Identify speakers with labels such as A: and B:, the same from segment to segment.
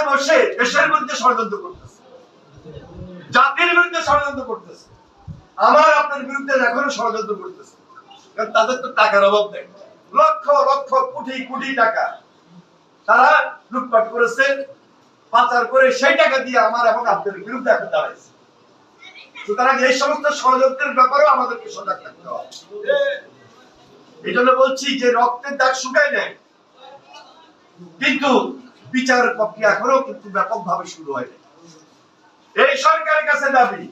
A: আদালতে বসে দেশের বিরুদ্ধে ষড়যন্ত্র করতেছে। জাতির বিরুদ্ধে ষড়যন্ত্র করতেছে। আমার, আপনার বিরুদ্ধে এখনও ষড়যন্ত্র করতেছে। কারণ তাদের তো টাকার অভাব নেই। লক্ষ লক্ষ, কোটি কোটি টাকা তারা লুটপাট করেছে, পাচার করে সেই টাকা দিয়ে আমার এবং আপনাদের বিরুদ্ধে এখন দাঁড়াইছে। সুতরাং এই সমস্ত ষড়যন্ত্রের ব্যাপারেও আমাদেরকে সজাগ থাকতে হবে। এই জন্য বলছি যে রক্তের দাগ শুকায় নেয় কিন্তু বিচার প্রক্রিয়া এখনও কিন্তু ব্যাপকভাবে শুরু হয়নি। এই সরকারের কাছে দাবি,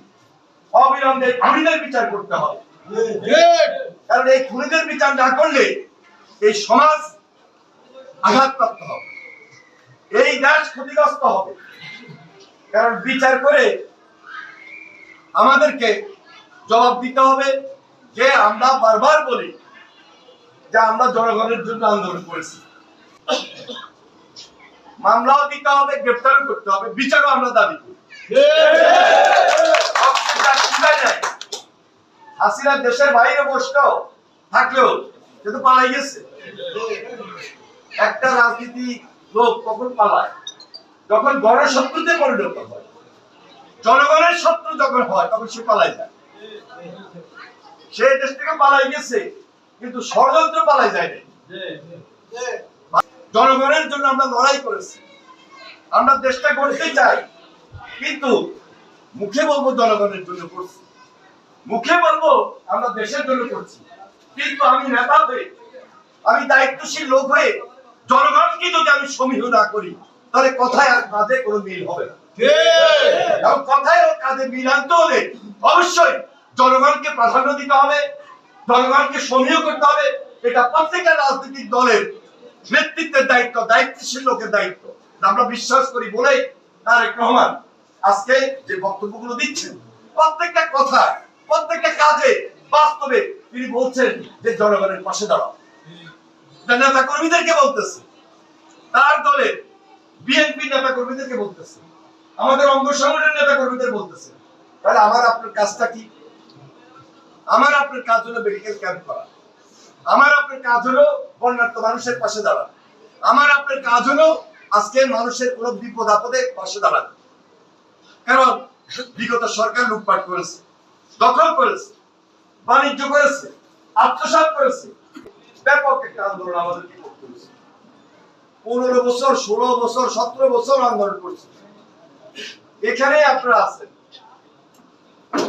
A: অবিলম্বে খুনিদের বিচার করতে হবে। কারণ এই খুনিদের বিচার না করলে এই সমাজ আঘাতপ্রাপ্ত হবে। এই দেশ ক্ষতিগ্রস্ত হবে। কারণ বিচার করে আমাদেরকে জবাব দিতে হবে যে আমরা বারবার বলি যে আমরা জনগণের জন্য আন্দোলন করেছি। মামলাও দিতে হবে, গ্রেপ্তারও করতে হবে, বিচারও আমরা দাবি করি। দেশের বাইরে বসতো, থাকলেও কিন্তু পালাই গেছে। একটা রাজনীতি লোক কখন পালায়? যখন গণশত্রুতে পরিণত হয়, জনগণের শত্রু যখন হয়, তখন সে পালাই যায়। সে দেশ থেকে পালাই গেছে, কিন্তু ষড়যন্ত্র পালাই যায়নি জনগণের জন্য আমরা লড়াই করেছি। আমরা দেশটা করতে চাই কিন্তু মুখে বলব জনগণের জন্য করছি। মুখে বলব আমরা দেশের জন্য করছি। কিন্তু আমি নেতা হয়ে আমি দায়িত্বশীল লোক হয়ে জনগণকে যদি আমি সমীহ না করি তাহলে কথায় আর কাজে কোনো মিল হবে না। এবং কথায় ও কাজে মিল আনতে হলে অবশ্যই জনগণকে প্রাধান্য দিতে হবে জনগণকে সমীহ করতে হবে। এটা প্রত্যেকটা রাজনৈতিক দলের নেতৃত্বের দায়িত্ব, দায়িত্বশীল লোকের দায়িত্ব। আমরা বিশ্বাস করি বলেই তারেক রহমান আজকে যে বক্তব্যগুলো দিচ্ছেন, প্রত্যেকটা কথা, প্রত্যেকটা কাজে বাস্তবে তিনি বলছেন যে জনগণের পাশে দাঁড়াও। নেতা কর্মীদেরকে বলতেছে, তার দলের বিএনপি নেতা কর্মীদেরকে বলতেছে, আমাদের অঙ্গ সংগঠনের নেতা কর্মীদের বলতেছে। তাহলে আমার আপনার কাজটা কি? আমার আপনার কাজ হলো মেডিকেল ক্যাম্প করা। আমার আপনার কাজ হলো বন্যার্থ মানুষের পাশে দাঁড়ানো। আমার আপনার কাজ হলো আজকে মানুষের কোনো বিপদ আপদে পাশে দাঁড়ানো। কারণ বিগত সরকার লুটপাট করেছে, দখল করেছে, বাণিজ্য করেছে, আত্মসাৎ করেছে। ব্যাপক একটা আন্দোলন আমাদেরকে করতে হয়েছে। পনেরো বছর, ষোলো বছর, সতেরো বছর আন্দোলন করছে। এখানে আপনারা আছেন।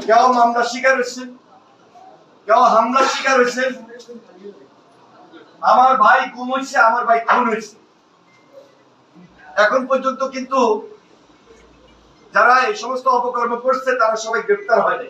A: কেউ মামলা শিকার হয়েছে কেউ হামলার শিকার হয়েছে? আমার ভাই গুম হয়েছে, আমার ভাই খুন হয়েছে। এখন পর্যন্ত কিন্তু যারা এই সমস্ত অপকর্ম করছে, তারা সবাই গ্রেপ্তার হয়নি